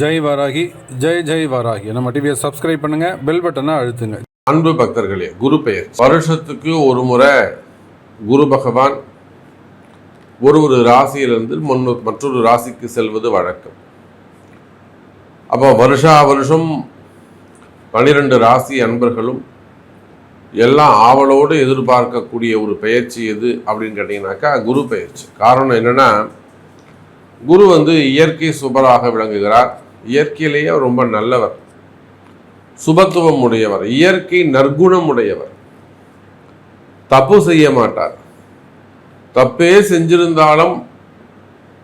ஜெய் வராகி ஜெய் ஜெய் வராகி. நம்ம டிவியை சப்ஸ்கிரைப் பண்ணுங்க பெல் பட்டனை அழுத்துங்க. அன்பு பக்தர்களே குரு பெயர். வருஷத்துக்கு ஒரு முறை குரு பகவான் ஒரு ஒரு ராசியிலிருந்து முன்னு மற்றொரு ராசிக்கு செல்வது வழக்கம். அப்போ வருஷா வருஷம் பனிரெண்டு ராசி அன்பர்களும் எல்லாம் ஆவலோடு எதிர்பார்க்கக்கூடிய ஒரு பெயர்ச்சி எது அப்படின்னு கேட்டிங்கனாக்கா குரு பெயர்ச்சி. காரணம் என்னன்னா குரு வந்து இயற்கை சுபராக விளங்குகிறார். இயற்கையிலேயே ரொம்ப நல்லவர். சுபத்துவம் உடையவர். இயற்கை நற்குணம் உடையவர். தப்பு செய்ய மாட்டார். தப்பே செஞ்சிருந்தாலும்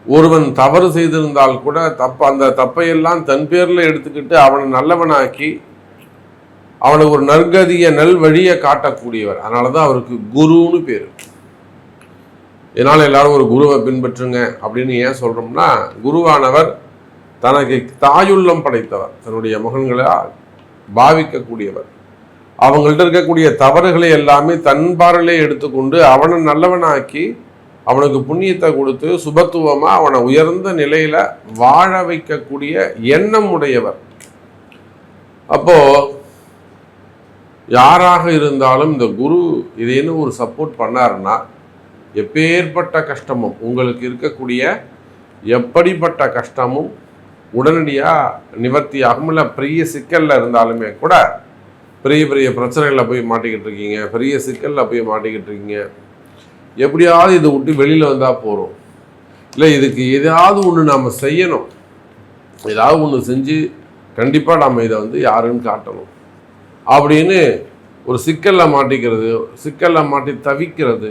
ஒருவன் தவறு செய்திருந்தால் கூட தப்பு அந்த தப்பையெல்லாம் தன் பேர்ல எடுத்துக்கிட்டு அவனை நல்லவனாக்கி அவனுக்கு ஒரு நற்கதிய நல் வழியை காட்டக்கூடியவர். அதனால தான் அவருக்கு குருன்னு பேர். இதனால் எல்லாரும் ஒரு குருவை பின்பற்றுங்க அப்படின்னு ஏன் சொல்கிறோம்னா குருவானவர் தனக்கு தாயுள்ளம் படைத்தவர். தன்னுடைய மகன்களால் பாவிக்கக்கூடியவர். அவங்கள்ட்ட இருக்கக்கூடிய தவறுகளை எல்லாமே தன் பார்வையிலே எடுத்துக்கொண்டு அவனை நல்லவனாக்கி அவனுக்கு புண்ணியத்தை கொடுத்து சுபத்துவமாக அவனை உயர்ந்த நிலையில் வாழ வைக்கக்கூடிய எண்ணம் உடையவர். அப்போ யாராக இருந்தாலும் இந்த குரு இதேன்னு ஒரு சப்போர்ட் பண்ணாருன்னா எப்பேற்பட்ட கஷ்டமும் உங்களுக்கு இருக்கக்கூடிய எப்படிப்பட்ட கஷ்டமும் உடனடியாக நிவர்த்தி ஆகும் இல்லை பெரிய சிக்கலில் இருந்தாலுமே கூட பெரிய பெரிய பிரச்சனைகளில் போய் மாட்டிக்கிட்டு இருக்கீங்க. பெரிய சிக்கலில் போய் மாட்டிக்கிட்டு இருக்கீங்க. எப்படியாவது இதை விட்டு வெளியில் வந்தால் போகிறோம் இல்லை இதுக்கு ஏதாவது ஒன்று நாம் செய்யணும். ஏதாவது ஒன்று செஞ்சு கண்டிப்பாக நம்ம இதை வந்து யாருன்னு காட்டணும். அப்படின்னு ஒரு சிக்கலில் மாட்டிக்கிறது சிக்கலில் மாட்டி தவிக்கிறது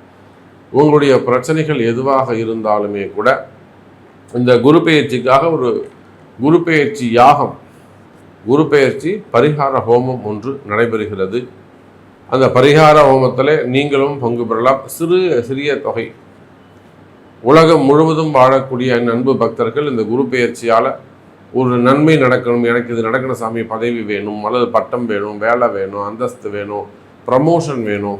உங்களுடைய பிரச்சனைகள் எதுவாக இருந்தாலுமே கூட இந்த குரு பெயர்ச்சிக்காக ஒரு குரு பெயர்ச்சி யாகம் குரு பெயர்ச்சி பரிகார ஹோமம் ஒன்று நடைபெறுகிறது. அந்த பரிகார ஹோமத்தில் நீங்களும் பங்கு பெறலாம். சிறு சிறிய தொகை. உலகம் முழுவதும் வாழக்கூடிய என் அன்பு பக்தர்கள் இந்த குரு பெயர்ச்சியால் ஒரு நன்மை நடக்கணும் எனக்கு இது நடக்கணும் சாமி பதவி வேணும் அல்லது பட்டம் வேணும் வேலை வேணும் அந்தஸ்து வேணும் ப்ரமோஷன் வேணும்.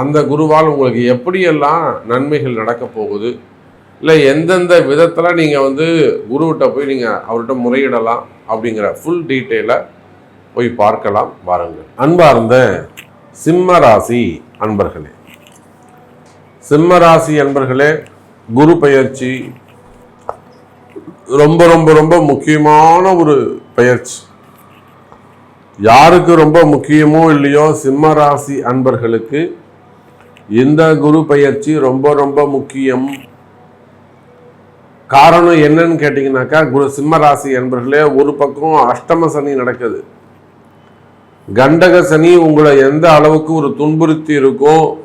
அந்த குருவால் உங்களுக்கு எப்படியெல்லாம் நன்மைகள் நடக்க போகுது? இல்லை எந்தெந்த விதத்தில் நீங்கள் வந்து குருவிட்ட போய் நீங்கள் அவர்கிட்ட முறையிடலாம் அப்படிங்கிற ஃபுல் டீட்டெயிலை போய் பார்க்கலாம் வாருங்கள். அன்பார்ந்த சிம்ம ராசி அன்பர்களே. சிம்ம ராசி அன்பர்களே குரு பயிற்சி ரொம்ப ரொம்ப ரொம்ப முக்கியமான ஒரு பயிற்சி யாருக்கு ரொம்ப முக்கியமோ இல்லையோ சிம்ம ராசி அன்பர்களுக்கு இந்த குரு பயிற்சி ரொம்ப ரொம்ப முக்கியம். காரணம் என்னன்னு கேட்டிங்கனாக்கா குரு சிம்ம ராசி என்பர்களே ஒரு பக்கம் அஷ்டம சனி நடக்குது. கண்டக சனி உங்களை எந்த அளவுக்கு ஒரு துன்புறுத்தி இருக்கோ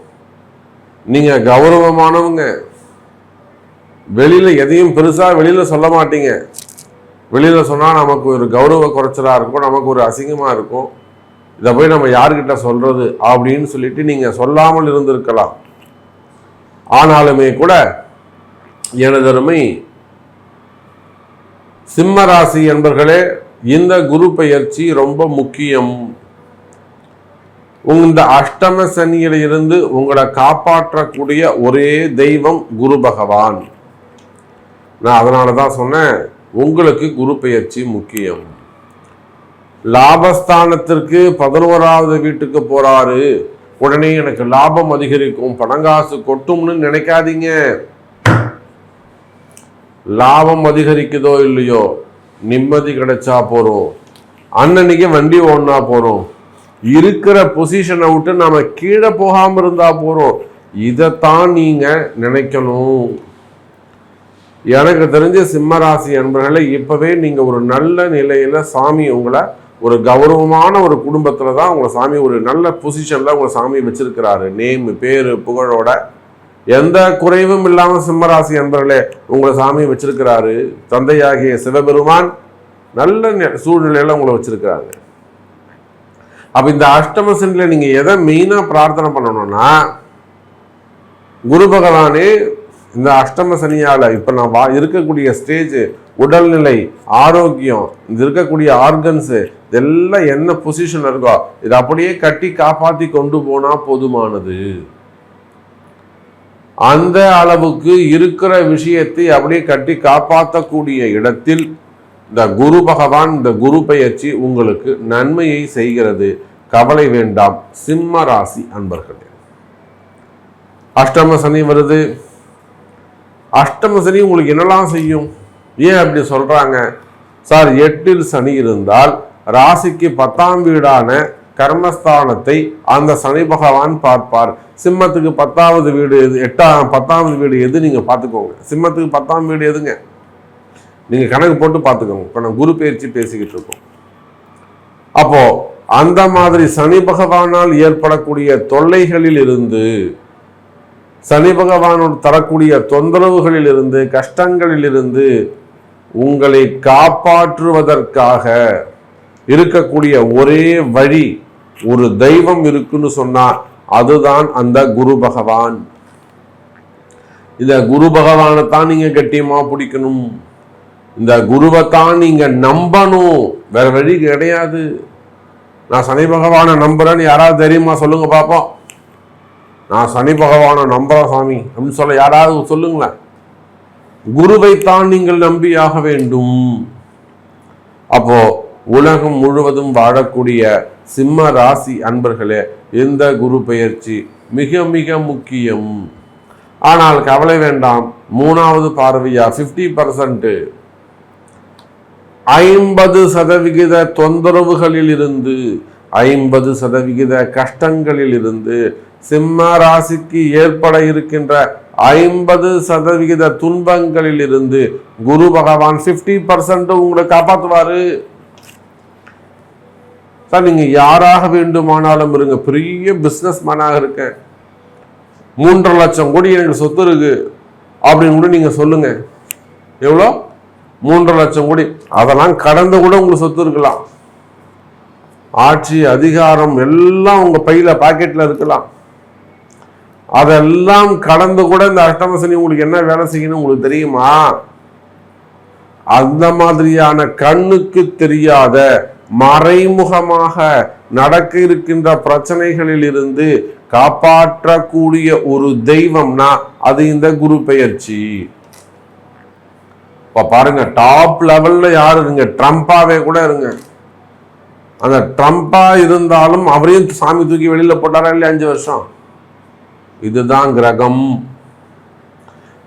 நீங்க கௌரவமானவங்க. வெளியில எதையும் பெருசா வெளியில சொல்ல மாட்டீங்க. வெளியில சொன்னா நமக்கு ஒரு கௌரவ குறைச்சலா இருக்கும் நமக்கு ஒரு அசிங்கமா இருக்கும். இதை போய் நம்ம யார்கிட்ட சொல்றது அப்படின்னு சொல்லிட்டு நீங்க சொல்லாமல் இருந்திருக்கலாம். ஆனாலுமே கூட எனதருமை சிம்மராசி என்பர்களே இந்த குரு பயிற்சி ரொம்ப முக்கியம். இந்த அஷ்டம சனியில இருந்து உங்களை காப்பாற்றக்கூடிய ஒரே தெய்வம் குரு பகவான். நான் அதனால தான் சொன்னேன் உங்களுக்கு குரு பயிற்சி முக்கியம். லாபஸ்தானத்திற்கு பதினோராவது வீட்டுக்கு போறாரு. உடனே எனக்கு லாபம் அதிகரிக்கும் பணங்காசு கொட்டும்னு நினைக்காதீங்க. லாபம் அதிகரிக்குதோ இல்லையோ நிம்மதி கிடைச்சா போறோம். அன்னன்னைக்கு வண்டி ஓடினா போறோம். இருக்கிற பொசிஷனை விட்டு நாம கீழே போகாம இருந்தா போறோம். இதைத்தான் நீங்க நினைக்கணும். எனக்கு தெரிஞ்ச சிம்மராசி அன்பர்களை இப்பவே நீங்க ஒரு நல்ல நிலையில சாமி உங்களை ஒரு கௌரவமான ஒரு குடும்பத்தில் தான் உங்களை சாமி ஒரு நல்ல பொசிஷன்ல உங்களை சாமி வச்சிருக்கிறாரு. நேம் பேர் புகழோட எந்த குறைவும் இல்லாம சிம்மராசி அன்பர்களே உங்களை சாமி வச்சிருக்கிறாரு. தந்தையாகிய சிவபெருமான் நல்ல நெ- சூழ்நிலையில உங்களை வச்சிருக்கிறாரு. அப்ப இந்த அஷ்டம சனில நீங்க எதை மெயினா பிரார்த்தனை பண்ணணும்னா குரு பகவானே இந்த அஷ்டம சனியால் இப்ப நான் வா இருக்கக்கூடிய ஸ்டேஜ் உடல்நிலை ஆரோக்கியம் இது இருக்கக்கூடிய ஆர்கன்ஸ் இதெல்லாம் என்ன பொசிஷன் இருக்கோ இதை அப்படியே கட்டி காப்பாத்தி கொண்டு போனா போதுமானது. அந்த அளவுக்கு இருக்கிற விஷயத்தை அப்படியே கட்டி காப்பாற்றக்கூடிய இடத்தில் இந்த குரு பகவான் இந்த குரு பயிற்சி உங்களுக்கு நன்மையை செய்கிறது. கவலை வேண்டாம். சிம்ம ராசி அன்பர்களே. அஷ்டம சனி வருது. அஷ்டம சனி உங்களுக்கு என்னெல்லாம் செய்யும்? ஏன் அப்படி சொல்றாங்க? சார் எட்டில் சனி இருந்தால் ராசிக்கு பத்தாம் வீடான கர்மஸ்தானத்தை அந்த சனி பகவான் பார்ப்பார். சிம்மத்துக்கு பத்தாவது வீடு எது எட்டாம் பத்தாவது வீடு எது நீங்கள் பார்த்துக்கோங்க. சிம்மத்துக்கு பத்தாம் வீடு எதுங்க? நீங்கள் கணக்கு போட்டு பார்த்துக்கோங்க. இப்போ நான் குரு பயிற்சி பேசிக்கிட்டு இருக்கோம். அப்போது அந்த மாதிரி சனி பகவானால் ஏற்படக்கூடிய தொல்லைகளில் இருந்து சனி பகவானோடு தரக்கூடிய தொந்தரவுகளில் இருந்து கஷ்டங்களில் இருந்து உங்களை காப்பாற்றுவதற்காக இருக்கக்கூடிய ஒரே வழி ஒரு தெய்வம் இருக்குன்னு சொன்னா அதுதான் அந்த குரு பகவான். இந்த குரு பகவானை தான் நீங்க கட்டியமா பிடிக்கணும். இந்த குருவை தான் நீங்க நம்பணும். வேற வழி கிடையாது. நான் சனி பகவானை நம்புறேன்னு யாராவது தெரியுமா? சொல்லுங்க பாப்போம். நான் சனி பகவானை நம்புறேன் சாமி. அப்படின்னு சொல்ல யாராவது சொல்லுங்களேன். குருவைத்தான் நீங்கள் நம்பியாக வேண்டும். அப்போ உலகம் முழுவதும் வாழக்கூடிய சிம்ம ராசி அன்பர்களே இந்த குரு பெயர்ச்சி மிக மிக முக்கியம். ஆனால் கவலை வேண்டாம் மூணாவது பார்வையா? 50% பர்சன்ட் ஐம்பது சதவிகித தொந்தரவுகளில் இருந்து ஐம்பது சதவிகித கஷ்டங்களில் இருந்து சிம்ம ராசிக்கு ஏற்பட இருக்கின்ற ஐம்பது சதவிகித துன்பங்களில் இருந்து குரு பகவான் 50% பர்சன்ட் உங்களை காப்பாற்றுவாரு சார் நீங்க யாராக வேண்டுமானாலும் இருங்க. பெரிய பிஸ்னஸ் மேனாக இருக்க. மூன்றரை லட்சம் கோடி எனக்கு சொத்து இருக்கு. அப்படின்னு கூட நீங்க சொல்லுங்க. எவ்வளோ? மூன்றரை லட்சம் கோடி. அதெல்லாம் கடந்து கூட உங்களுக்கு சொத்து இருக்கலாம். ஆட்சி அதிகாரம் எல்லாம் உங்க பையில பாக்கெட்ல இருக்கலாம். அதெல்லாம் கடந்து கூட இந்த அஷ்டம சனி உங்களுக்கு என்ன வேலை செய்யணும் உங்களுக்கு தெரியுமா? அந்த மாதிரியான கண்ணுக்கு தெரியாத மறைமுகமாக நடக்க இருக்கின்ற பிரச்சனைகளில் இருந்து காப்பாற்றக்கூடிய ஒரு தெய்வம்னா அது இந்த குரு பெயர்ச்சி. இப்ப பாருங்க டாப் லெவல்ல யார் இருங்க? ட்ரம்பாவே கூட இருங்க. அந்த ட்ரம்ப்பா இருந்தாலும் அவரையும் சாமி தூக்கி வெளியில போட்டாரா இல்லையா அஞ்சு வருஷம்? இதுதான் கிரகம்.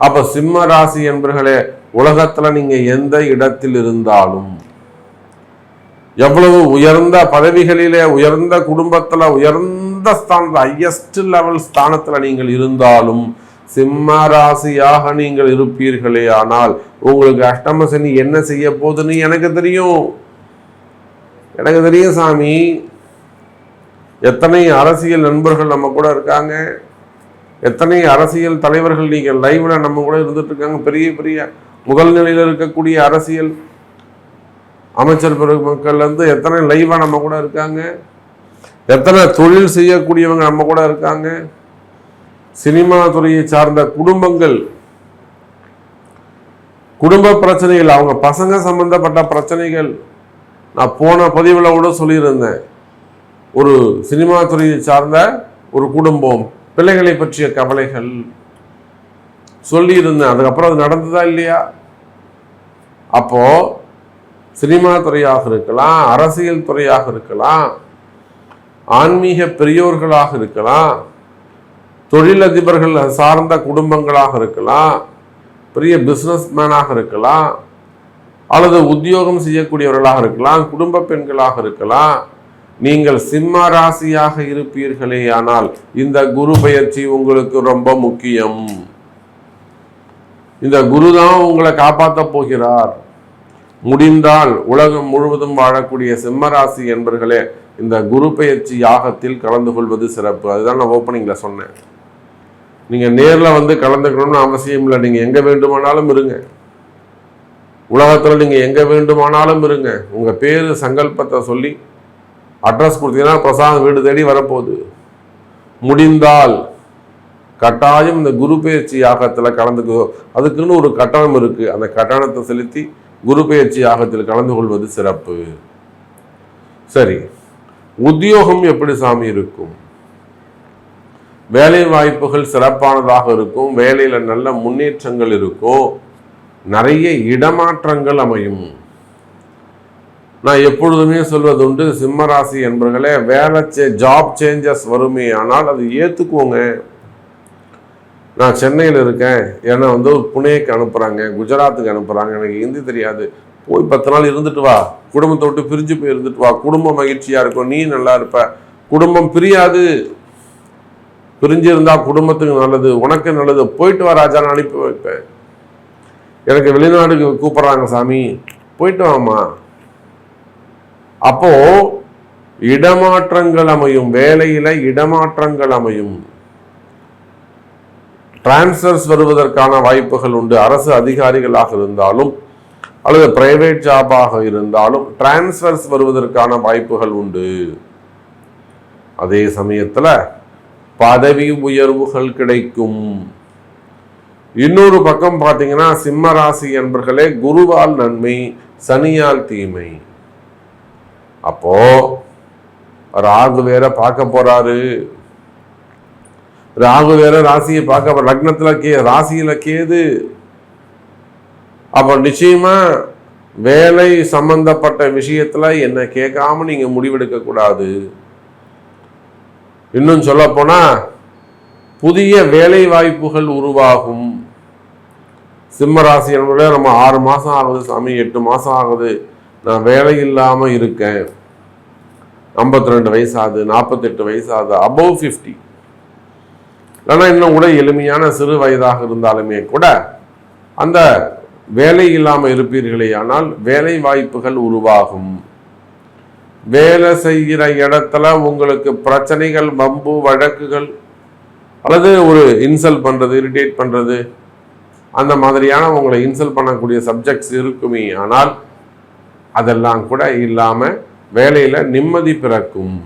அப்ப சிம்ம ராசி என்பர்களே உலகத்துல நீங்க எந்த இடத்தில் இருந்தாலும் எவ்வளவு உயர்ந்த பதவிகளிலே உயர்ந்த குடும்பத்துல உயர்ந்த ஸ்தானத்துல ஹையஸ்ட் லெவல் ஸ்தானத்துல நீங்கள் இருந்தாலும் சிம்ம ராசியாக நீங்கள் இருப்பீர்களே. ஆனால் உங்களுக்கு அஷ்டம சனி என்ன செய்ய போகுதுன்னு எனக்கு தெரியும். எனக்கு தெரியும் சாமி. எத்தனை அரசியல் நண்பர்கள் நம்ம கூட இருக்காங்க. எத்தனை அரசியல் தலைவர்கள் நீங்கள் லைவ்ல நம்ம கூட இருந்துட்டு இருக்காங்க பெரிய பெரிய முதல் நிலையில் இருக்கக்கூடிய அரசியல் அமைச்சர் பெருமக்கள் வந்து எத்தனை லைவா நம்ம கூட இருக்காங்க. எத்தனை தொழில் செய்யக்கூடியவங்க நம்ம கூட இருக்காங்க. சினிமா துறையை சார்ந்த குடும்பங்கள் குடும்ப பிரச்சனைகள் அவங்க பசங்க சம்பந்தப்பட்ட பிரச்சனைகள். நான் போன பதிவில் கூட சொல்லியிருந்தேன். ஒரு சினிமா துறையை சார்ந்த ஒரு குடும்பம். பிள்ளைகளை பற்றிய கவலைகள் சொல்லியிருந்தேன் அதுக்கப்புறம் அது நடந்ததா இல்லையா? அப்போ சினிமா துறையாக இருக்கலாம் அரசியல் துறையாக இருக்கலாம் ஆன்மீக பெரியோர்களாக இருக்கலாம் தொழிலதிபர்கள் சார்ந்த குடும்பங்களாக இருக்கலாம் பெரிய பிஸ்னஸ் மேனாக இருக்கலாம் அல்லது உத்தியோகம் செய்யக்கூடியவர்களாக இருக்கலாம் குடும்ப பெண்களாக இருக்கலாம் நீங்கள் சிம்ம ராசியாக இருப்பீர்களே ஆனால் இந்த குரு பயிற்சி உங்களுக்கு ரொம்ப முக்கியம். இந்த குரு தான் உங்களை காப்பாற்ற போகிறார். முடிந்தால் உலகம் முழுவதும் வாழக்கூடிய சிம்மராசி என்பர்களே இந்த குரு பயிற்சி யாகத்தில் கலந்து கொள்வது சிறப்பு. அதுதான் நான் ஓப்பனிங்கில் சொன்னேன். நீங்கள் நேரில் வந்து கலந்துக்கணும்னு அவசியம் இல்லை. நீங்கள் எங்கே வேண்டுமானாலும் இருங்க. உலகத்தில் நீங்கள் எங்கே வேண்டுமானாலும் இருங்க. உங்கள் பேர் சங்கல்பத்தை சொல்லி அட்ரஸ் கொடுத்தீங்கன்னா பிரசாதம் வீடு தேடி வரப்போகுது. முடிந்தால் கட்டாயம் இந்த குரு பயிற்சி யாகத்தில் கலந்துக்கோ. அதுக்குன்னு ஒரு கட்டணம் இருக்கு. அந்த கட்டணத்தை செலுத்தி குரு பயிற்சி யாகத்தில் கலந்து கொள்வது சிறப்பு. சரி. உத்தியோகம் எப்படி சாமி இருக்கும்? வேலை வாய்ப்புகள் சிறப்பானதாக இருக்கும். வேலையில் நல்ல முன்னேற்றங்கள் இருக்கும். நிறைய இடமாற்றங்கள் அமையும். நான் எப்பொழுதுமே சொல்வது உண்டு சிம்மராசி என்பர்களே வேலை சே ஜாப் சேஞ்சஸ் வருமே ஆனால் அது ஏற்றுக்குவோங்க நான் சென்னையில் இருக்கேன். ஏன்னா வந்து புனேக்கு அனுப்புகிறாங்க குஜராத்துக்கு அனுப்புகிறாங்க எனக்கு ஹிந்தி தெரியாது. போய் பத்து நாள் இருந்துட்டு வா. குடும்பத்தை விட்டு பிரிஞ்சு போய் இருந்துட்டு வா. குடும்பம் மகிழ்ச்சியாக இருக்கும். நீ நல்லா இருப்ப. குடும்பம் பிரியாது. பிரிஞ்சிருந்தா குடும்பத்துக்கு நல்லது உனக்கு நல்லது. போயிட்டு வா ராஜா நான் அனுப்பி வைப்பேன். எனக்கு வெளிநாடுக்கு கூப்பிட்றாங்க சாமி. போயிட்டு வாமா அப்போ இடமாற்றங்கள் அமையும் வேலையில இடமாற்றங்கள் அமையும். டிரான்ஸ்ஃபர்ஸ் வருவதற்கான வாய்ப்புகள் உண்டு. அரசு அதிகாரிகளாக இருந்தாலும் அல்லது பிரைவேட் ஜாபாக இருந்தாலும் டிரான்ஸ்ஃபர்ஸ் வருவதற்கான வாய்ப்புகள் உண்டு. அதே சமயத்தில் பதவி உயர்வுகள் கிடைக்கும். இன்னொரு பக்கம் பார்த்தீங்கன்னா சிம்ம ராசி என்பர்களே குருவால் நன்மை சனியால் தீமை. அப்போ ராகு வேற பார்க்க போறாரு. ராகு வேற ராசியை பார்க்க போ- லக்னத்துல கே ராசியில கேது. அப்ப நிச்சயமா வேலை சம்பந்தப்பட்ட விஷயத்துல என்ன கேட்காம நீங்க முடிவெடுக்க கூடாது. இன்னும் சொல்ல போனா புதிய வேலை வாய்ப்புகள் உருவாகும். சிம்ம ராசி என்பதே நம்ம ஆறு மாசம் ஆகுது சாமி எட்டு மாசம் ஆகுது. நான் வேலை இல்லாமல் இருக்கேன். ஐம்பத்தி ரெண்டு வயசு ஆகுது நாற்பத்தெட்டு வயசு ஆகுது அபவ் ஃபிஃப்டி ஆனால் இன்னும் கூட எளிமையான சிறு வயதாக இருந்தாலுமே கூட அந்த வேலை இல்லாமல் இருப்பீர்களே ஆனால் வேலை வாய்ப்புகள் உருவாகும். வேலை செய்கிற இடத்துல உங்களுக்கு பிரச்சனைகள் வம்பு வழக்குகள் அல்லது ஒரு இன்சல்ட் பண்ணுறது இரிட்டேட் பண்ணுறது அந்த மாதிரியான உங்களை இன்சல்ட் பண்ணக்கூடிய சப்ஜெக்ட்ஸ் இருக்குமே. ஆனால் அதெல்லாம் கூட இல்லாம வேலையில நிம்மதி பிறக்கும்.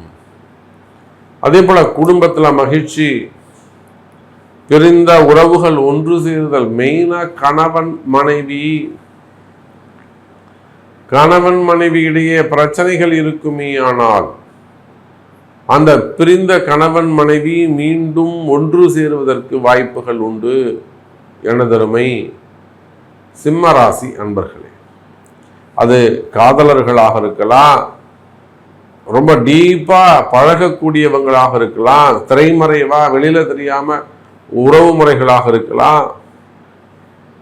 அதே போல குடும்பத்துல மகிழ்ச்சி பிரிந்த உறவுகள் ஒன்று சேருதல். மெயினா கணவன் மனைவி. கணவன் மனைவி இடையே பிரச்சனைகள் இருக்குமே ஆனால் அந்த பிரிந்த கணவன் மனைவி மீண்டும் ஒன்று சேருவதற்கு வாய்ப்புகள் உண்டு. எனதருமை சிம்மராசி அன்பர்களே. அது காதலர்களாக இருக்கலாம் ரொம்ப டீப்பாக பழகக்கூடியவங்களாக இருக்கலாம் திரைமறைவாக வெளியில் தெரியாமல் உறவு முறைகளாக இருக்கலாம்.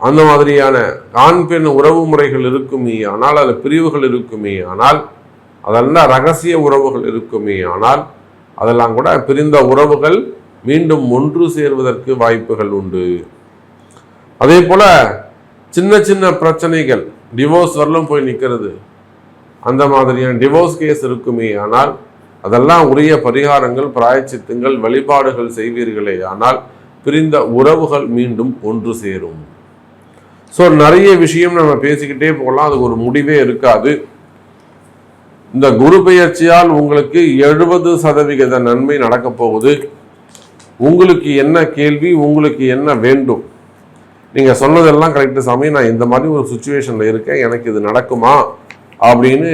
அந்த மாதிரியான ஆண் பெண் உறவு முறைகள் இருக்குமே ஆனால் அதில் பிரிவுகள் இருக்குமே ஆனால் அதெல்லாம் ரகசிய உறவுகள் இருக்குமே ஆனால் அதெல்லாம் கூட பிரிந்த உறவுகள் மீண்டும் ஒன்று சேர்வதற்கு வாய்ப்புகள் உண்டு. அதே போல் சின்ன சின்ன பிரச்சனைகள் டிவோர்ஸ் வரலும் போய் நிற்கிறது. அந்த மாதிரியான டிவோர்ஸ் கேஸ் இருக்குமே ஆனால் அதெல்லாம் உரிய பரிகாரங்கள் பிராயச்சித்தங்கள் வழிபாடுகள் செய்வீர்களே ஆனால் பிரிந்த உறவுகள் மீண்டும் ஒன்று சேரும். ஸோ நிறைய விஷயம் நம்ம பேசிக்கிட்டே போகலாம். அதுக்கு ஒரு முடிவே இருக்காது. இந்த குரு பெயர்ச்சியால் உங்களுக்கு எழுபது சதவிகித நன்மை நடக்கப் போகுது. உங்களுக்கு என்ன கேள்வி உங்களுக்கு என்ன வேண்டும்? நீங்கள் சொன்னதெல்லாம் கரெக்டு சாமி. நான் இந்த மாதிரி ஒரு சுச்சுவேஷனில் இருக்கேன். எனக்கு இது நடக்குமா? அப்படின்னு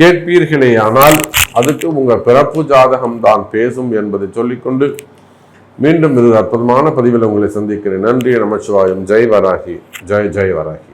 கேட்பீர்களே ஆனால் அதுக்கு உங்கள் பிறப்பு ஜாதகம் தான் பேசும் என்பதை சொல்லிக்கொண்டு மீண்டும் இது அற்புதமான பதிவில் உங்களை சந்திக்கிறேன். நன்றி நமச்சிவாயம். ஜெய் வராகி ஜெய் ஜெய் வராகி